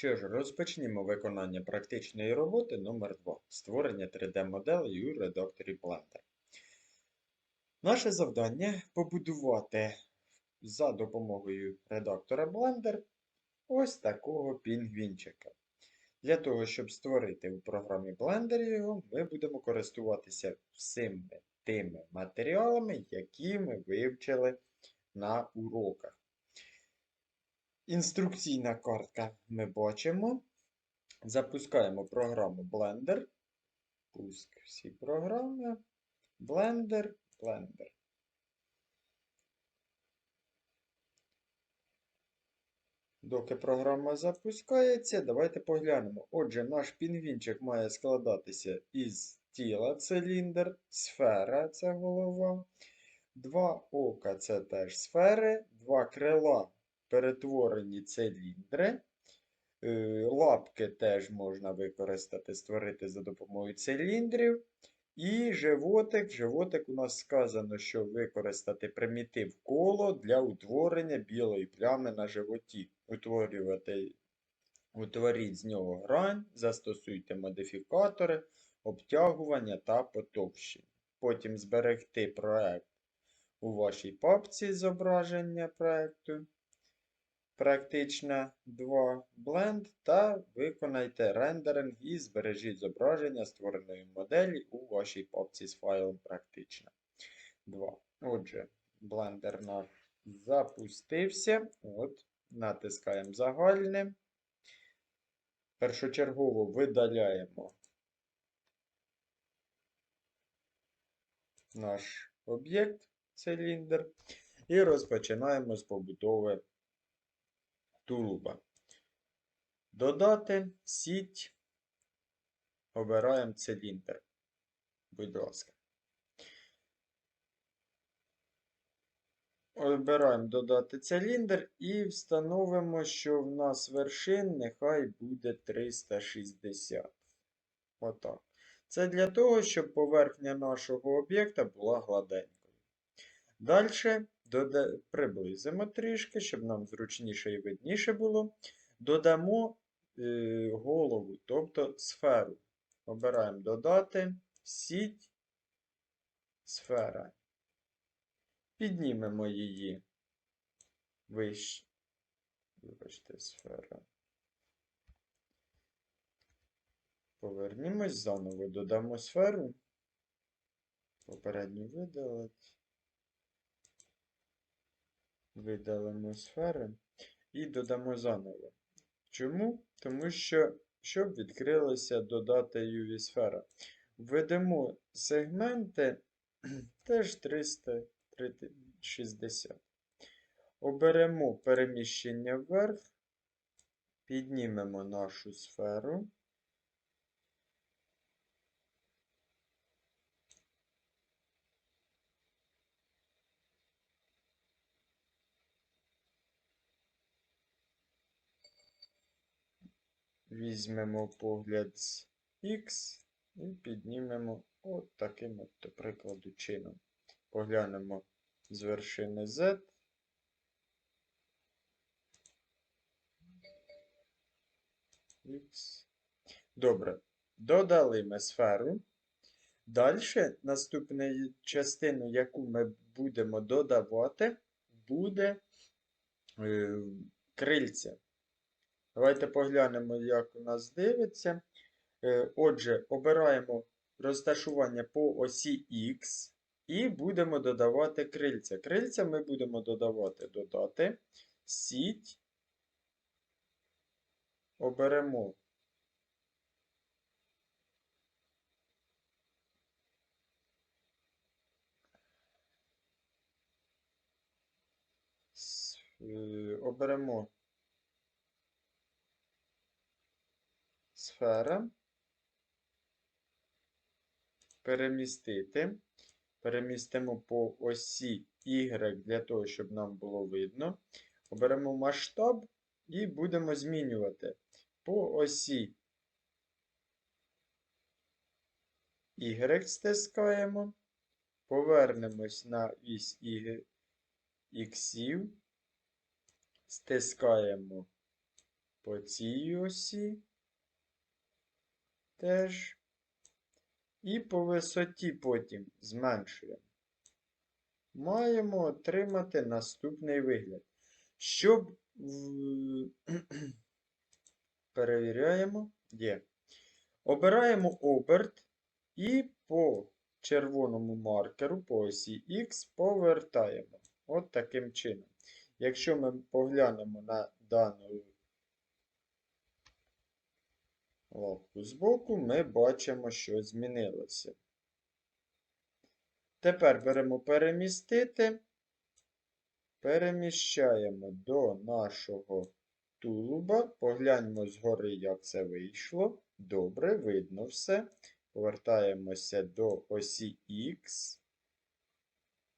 Що ж, розпочнімо виконання практичної роботи номер 2 Створення 3D-моделей у редакторі Blender. Наше завдання побудувати за допомогою редактора Blender ось такого пінгвінчика. Для того, щоб створити в програмі Blender його, ми будемо користуватися всіми тими матеріалами, які ми вивчили на уроках. Інструкційна картка ми бачимо. Запускаємо програму Blender. Пуск всі програми. Blender, Blender. Доки програма запускається, давайте поглянемо. Отже, наш пінгвінчик має складатися із тіла циліндр, сфера це голова, два ока це теж сфери, два крила перетворені циліндри. Е, Лапки теж можна використати, створити за допомогою циліндрів. І животик. Животик у нас сказано, що використати примітив коло для утворення білої плями на животі. Утворювати, утворіть з нього грань, застосуйте модифікатори, обтягування та потовщення. Потім зберегти проект у вашій папці зображення проекту. Практична 2 Blend та виконайте рендеринг і збережіть зображення створеної моделі у вашій папці з файлом Практична 2. Отже, блендер запустився. От, натискаємо загальне. Першочергово видаляємо наш об'єкт, циліндр, і розпочинаємо з побудови тулуба. Додати сіть. Обираємо циліндр. Будь ласка. Обираємо додати циліндр і встановимо, що в нас вершин нехай буде 360. Отак. Це для того, щоб поверхня нашого об'єкта була гладенькою. Далі дода... приблизимо трішки, щоб нам зручніше і видніше було. Додамо е, голову, тобто сферу. Обираємо додати сіть, сфера. Піднімемо її вище. Вибачте, сфера. Повернімось заново, додамо сферу. Попередню видалити. Видалимо сфери і додамо заново. Чому? Тому що, щоб відкрилася додати UV сфера. Введемо сегменти теж 360. Оберемо переміщення вверх, піднімемо нашу сферу. Візьмемо погляд з X і піднімемо от таким от, до прикладу, чином. Поглянемо з вершини Z. X. Добре. Додали ми сферу. Далі наступну частину, яку ми будемо додавати, буде е, крильця. Давайте поглянемо, як у нас дивиться. Е, Отже, обираємо розташування по осі X і будемо додавати крильця. Крильця ми будемо додавати додати сіть. Оберемо е, оберемо сфера, перемістити. Перемістимо по осі Y для того, щоб нам було видно. Оберемо масштаб і будемо змінювати по осі Y стискаємо. Повернемось на вісь Y іксів. Стискаємо по цій осі теж. І по висоті потім зменшуємо. Маємо отримати наступний вигляд. Щоб перевіряємо, є. Обираємо оберт і по червоному маркеру по осі X повертаємо. От таким чином. Якщо ми поглянемо на дану лапку збоку, ми бачимо, що змінилося. Тепер беремо перемістити, переміщаємо до нашого тулуба, погляньмо згори, як це вийшло. Добре, видно все. Повертаємося до осі Х.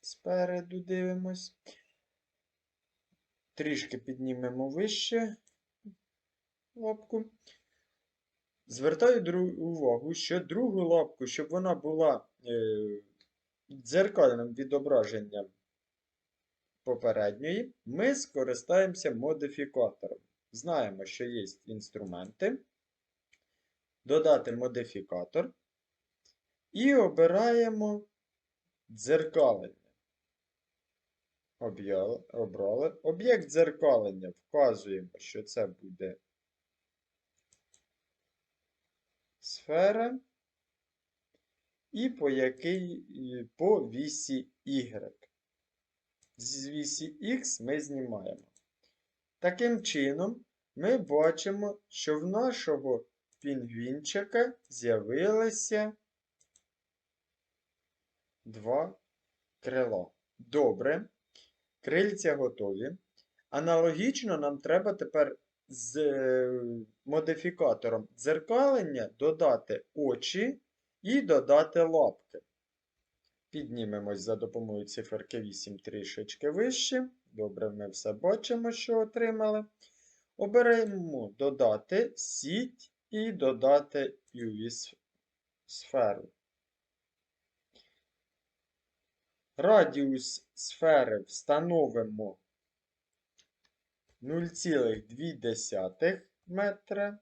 Спереду дивимось. Трішки піднімемо вище лапку. Звертаю увагу, що другу лапку, щоб вона була е, дзеркальним відображенням попередньої, ми скористаємося модифікатором. Знаємо, що є інструменти. Додати модифікатор. І обираємо дзеркалення. Об'єкт дзеркалення вказуємо, що це буде сфера. І по який і по вісі Y. З вісі X ми знімаємо. Таким чином, ми бачимо, що в нашого пінгвінчика з'явилися два крила. Добре. Крильця готові. Аналогічно нам треба тепер з модифікатором дзеркалення додати очі і додати лапки. Піднімемось за допомогою циферки 8 трішечки вище. Добре, ми все бачимо, що отримали. Оберемо додати сіть і додати UV сферу. Радіус сфери встановимо 0,2 метра.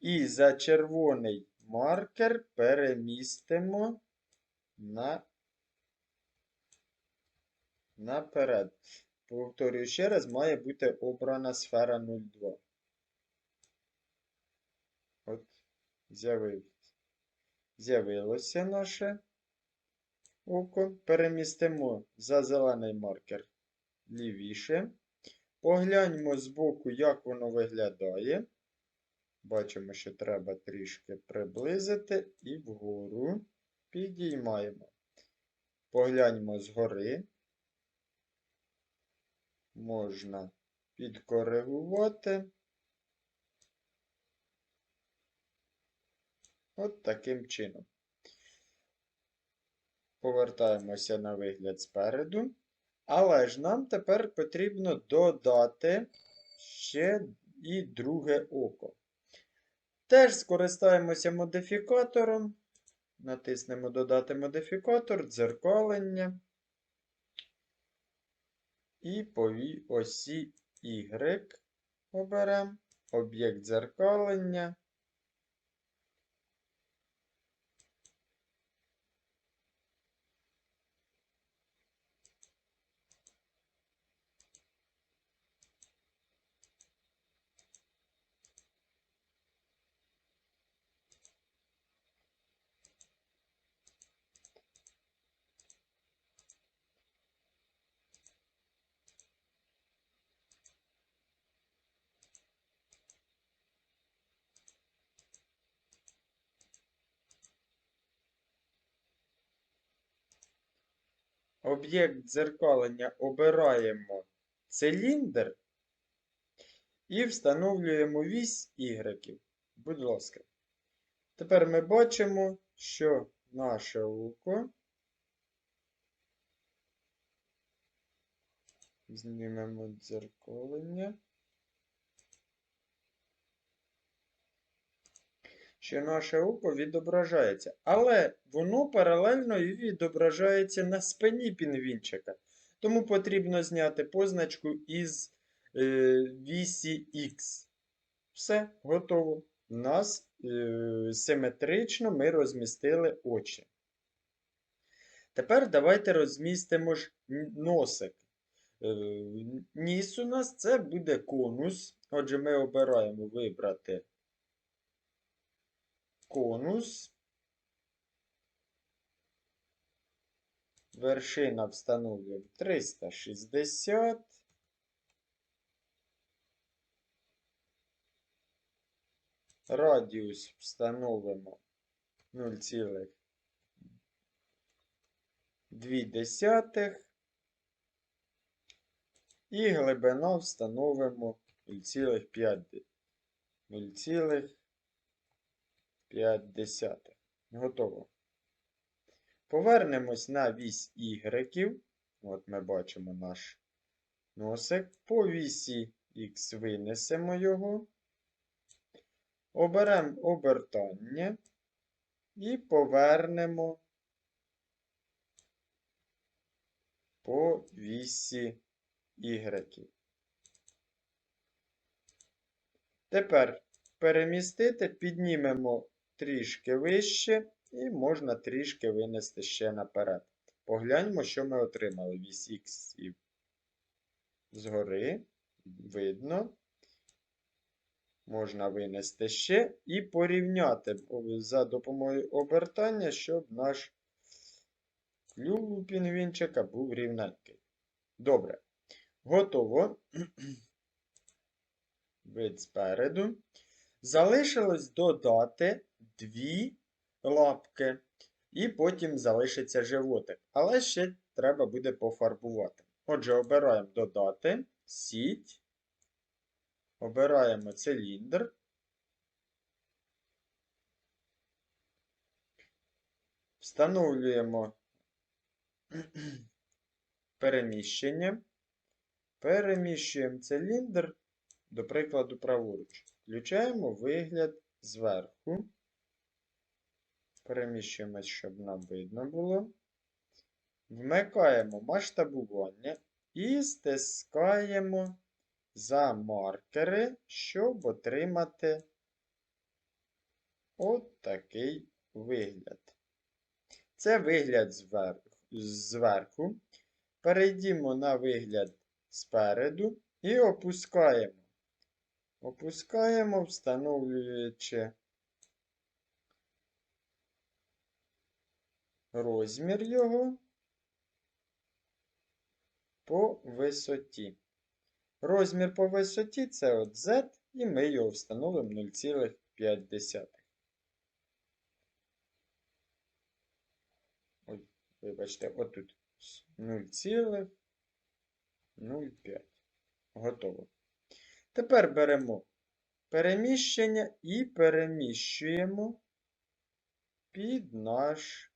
І за червоний маркер перемістимо на наперед. Повторюю ще раз, має бути обрана сфера 0,2. От, з'явився. З'явилося наше око. Перемістимо за зелений маркер лівіше. Погляньмо збоку, як воно виглядає. Бачимо, що треба трішки приблизити і вгору підіймаємо. Погляньмо згори. Можна підкоригувати. От таким чином. Повертаємося на вигляд спереду. Але ж нам тепер потрібно додати ще і друге око. Теж скористаємося модифікатором. Натиснемо Додати модифікатор, дзеркалення. І по осі Y оберемо об'єкт дзеркалення. Об'єкт дзеркалення обираємо циліндр і встановлюємо вісь Y. Будь ласка. Тепер ми бачимо, що наше око. Знімемо дзеркалення. Що наше око відображається. Але воно паралельно і відображається на спині пінгвінчика. Тому потрібно зняти позначку із е, вісі Х. Все, готово. У нас е, симетрично ми розмістили очі. Тепер давайте розмістимо ж носик. Е, Ніс у нас це буде конус. Отже, ми обираємо вибрати конус. Вершина встановлюємо 360. Радіус встановимо 0,2. І глибина встановимо 0,5. 0,5. Готово. Повернемось на вісь Y. От ми бачимо наш носик. По вісі X винесемо його. Оберемо обертання і повернемо по вісі Y. Тепер перемістити, піднімемо трішки вище і можна трішки винести ще наперед. Погляньмо, що ми отримали. Вісь Х згори. Видно. Можна винести ще і порівняти за допомогою обертання, щоб наш клюв пінгвінчика був рівненький. Добре. Готово. Вид спереду. Залишилось додати дві лапки. І потім залишиться животик. Але ще треба буде пофарбувати. Отже, обираємо додати, сіть. Обираємо циліндр. Встановлюємо переміщення. Переміщуємо циліндр, до прикладу, праворуч. Включаємо вигляд зверху. Переміщуємось, щоб нам видно було. Вмикаємо масштабування і стискаємо за маркери, щоб отримати от такий вигляд. Це вигляд зверху. Перейдімо на вигляд спереду і опускаємо. Опускаємо, встановлюючи розмір його по висоті. Розмір по висоті це от Z, і ми його встановимо 0,5. Ой, вибачте, отут 0,05. Готово. Тепер беремо переміщення і переміщуємо під наш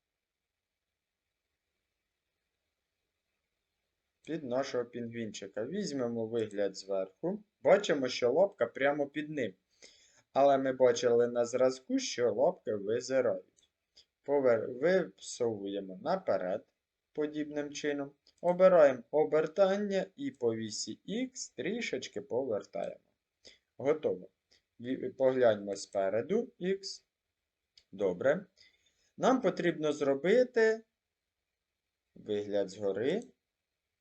під нашого пінгвінчика. Візьмемо вигляд зверху. Бачимо, що лапка прямо під ним. Але ми бачили на зразку, що лапки визирають. Повер... Висовуємо наперед, подібним чином. Обираємо обертання і по вісі Х трішечки повертаємо. Готово. Погляньмо спереду Х. Добре. Нам потрібно зробити вигляд згори.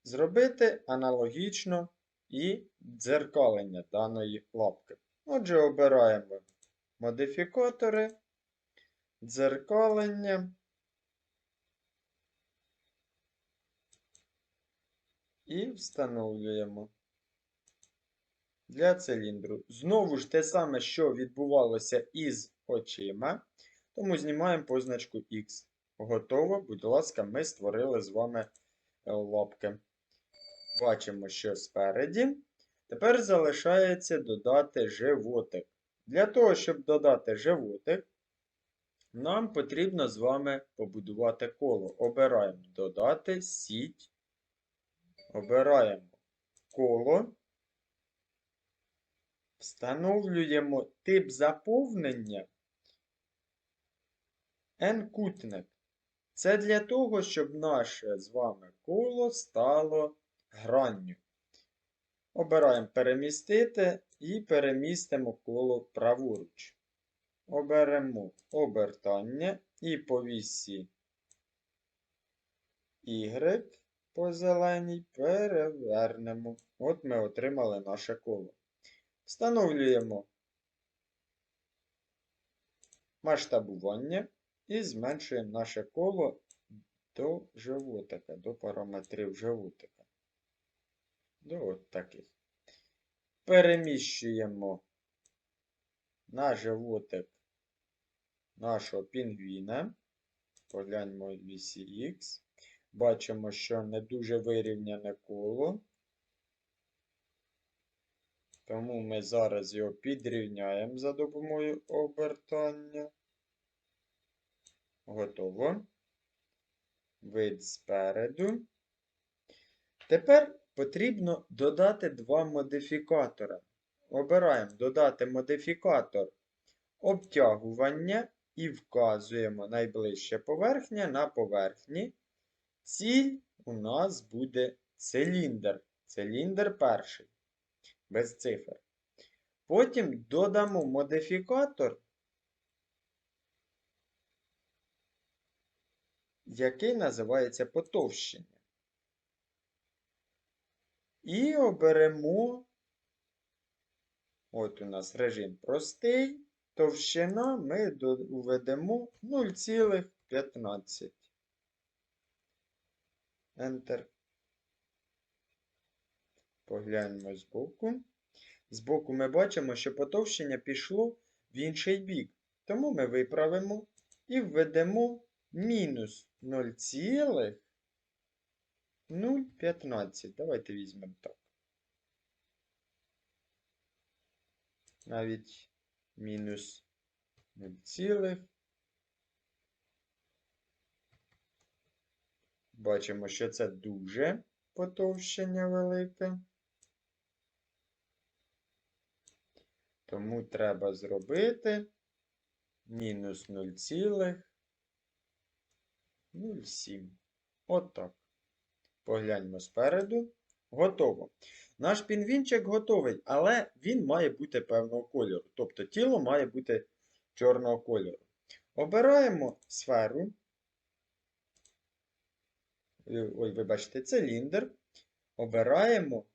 Зробити аналогічно і дзеркалення даної лапки. Отже, обираємо модифікатори, дзеркалення і встановлюємо для циліндру. Знову ж те саме, що відбувалося із очима, тому знімаємо позначку X. Готово, будь ласка, ми створили з вами е, лапки. Бачимо, що спереді. Тепер залишається додати животик. Для того, щоб додати животик, нам потрібно з вами побудувати коло. Обираємо додати сіть. Обираємо коло. Встановлюємо тип заповнення N-кутник. Це для того, щоб наше з вами коло стало гранню. Обираємо перемістити і перемістимо коло праворуч. Оберемо обертання і по вісі Y по зеленій перевернемо. От ми отримали наше коло. Встановлюємо масштабування і зменшуємо наше коло до животика, до параметрів животика. До от таких. Переміщуємо на животик нашого пінгвіна. Погляньмо Х. Бачимо, що не дуже вирівняне коло. Тому ми зараз його підрівняємо за допомогою обертання. Готово. Вид спереду. Тепер потрібно додати два модифікатора. Обираємо додати модифікатор обтягування і вказуємо найближче поверхня на поверхні. Ціль у нас буде циліндр. Циліндр перший. Без цифр. Потім додамо модифікатор, який називається потовщення. І оберемо, от у нас режим простий, товщина ми введемо 0,15. Enter. Погляньмо збоку. Збоку ми бачимо, що потовщення пішло в інший бік. Тому ми виправимо і введемо мінус 0,015. Давайте візьмемо так. Навіть мінус 0, Бачимо, що це дуже потовщення велике. Тому треба зробити мінус 0,07. Отак. Погляньмо спереду. Готово. Наш пінгвінчик готовий, але він має бути певного кольору. Тобто тіло має бути чорного кольору. Обираємо сферу. Ой, вибачте, циліндр. Обираємо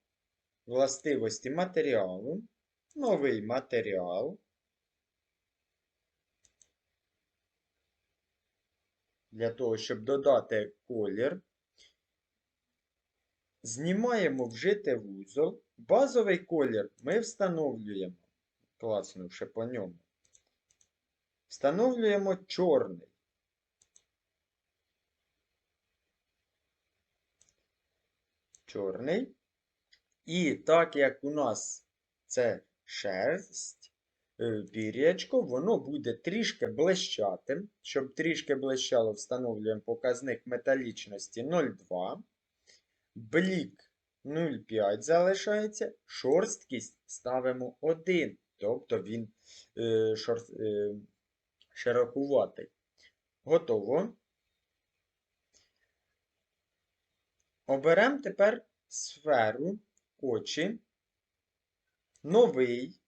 властивості матеріалу новий матеріал. Для того, щоб додати колір. Знімаємо вжити вузол. Базовий колір ми встановлюємо, класнувши по ньому. Встановлюємо чорний. Чорний. І так як у нас це шерсть, е, пір'ячко, воно буде трішки блищатим. Щоб трішки блищало, встановлюємо показник металічності 0,2. Блік 0,5 залишається. Шорсткість ставимо 1. Тобто він е, шор, е, широкуватий. Готово. Оберемо тепер сферу очі новий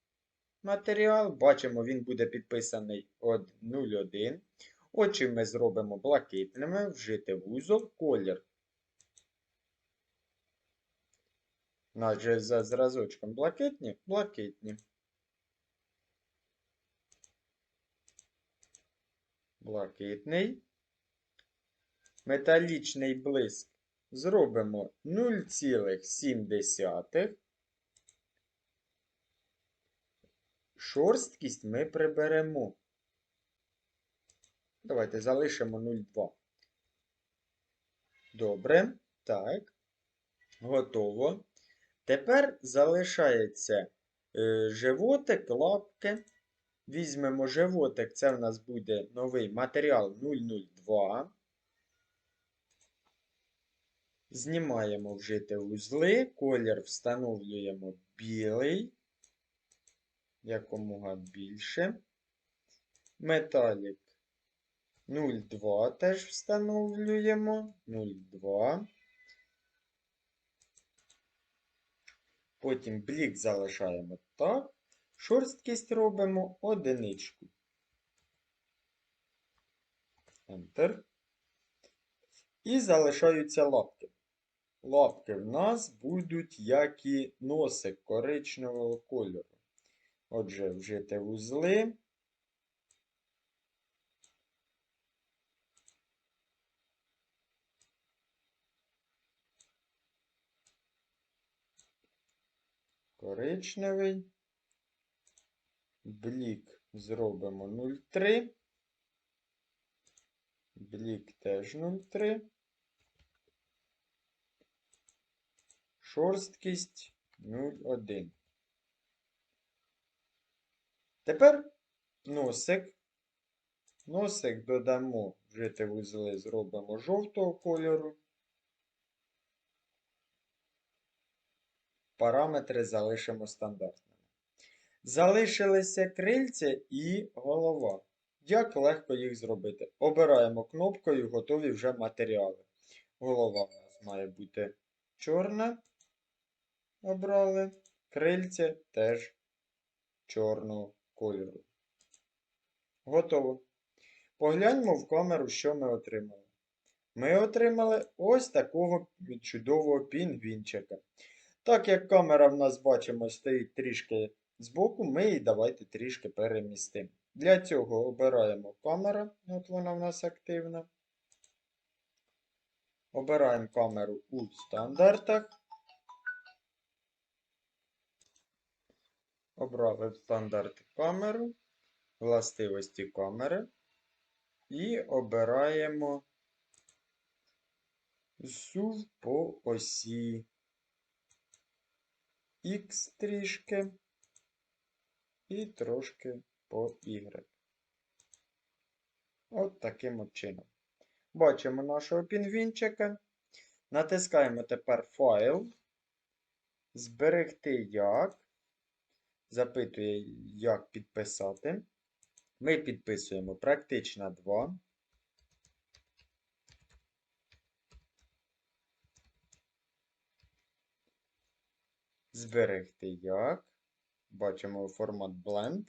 матеріал. Бачимо, він буде підписаний від 01. Очі ми зробимо блакитними, вжити вузол, колір. Наче за зразочком блакитні, блакитні. Блакитний. Металічний блиск зробимо 0,7. Шорсткість ми приберемо. Давайте залишимо 0,2. Добре. Так. Готово. Тепер залишається е, животик, лапки. Візьмемо животик, це в нас буде новий матеріал 002. Знімаємо вжити вузли, колір встановлюємо білий якомога більше. Металік 0,2 теж встановлюємо. 0,2. Потім блік залишаємо так. Шорсткість робимо одиничку. Enter. І залишаються лапки. Лапки в нас будуть як і носик коричневого кольору. Отже, вжити вузли. Коричневий. Блік зробимо 0,3. Блік теж 0,3. Шорсткість 0,1. Тепер носик. Носик додамо вжити вузли, зробимо жовтого кольору. Параметри залишимо стандартними. Залишилися крильця і голова. Як легко їх зробити? Обираємо кнопкою готові вже матеріали. Голова у нас має бути чорна. Обрали. Крильця теж чорного кольору. Готово. Погляньмо в камеру, що ми отримали. Ми отримали ось такого чудового пінгвінчика. Так як камера в нас, бачимо, стоїть трішки збоку, ми її давайте трішки перемістимо. Для цього обираємо камеру, от вона в нас активна. Обираємо камеру у стандартах. Обрали стандарт камеру, властивості камери. І обираємо зув по осі X трішки і трошки по Y. От таким от чином. Бачимо нашого пінгвінчика. Натискаємо тепер файл. Зберегти як. Запитує, як підписати. Ми підписуємо практично 2. Зберегти як. Бачимо формат Blend.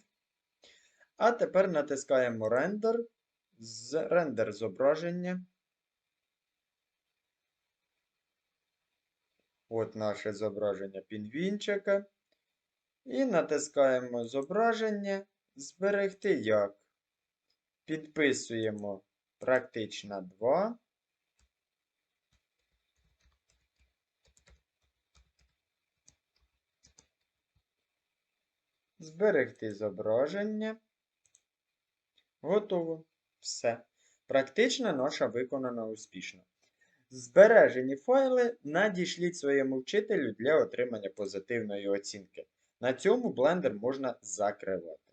А тепер натискаємо рендер. З рендер зображення. От наше зображення пінгвінчика. І натискаємо зображення. Зберегти як. Підписуємо практично 2. Зберегти зображення. Готово. Все. Практично наша виконана успішно. Збережені файли надішліть своєму вчителю для отримання позитивної оцінки. На цьому блендер можна закривати.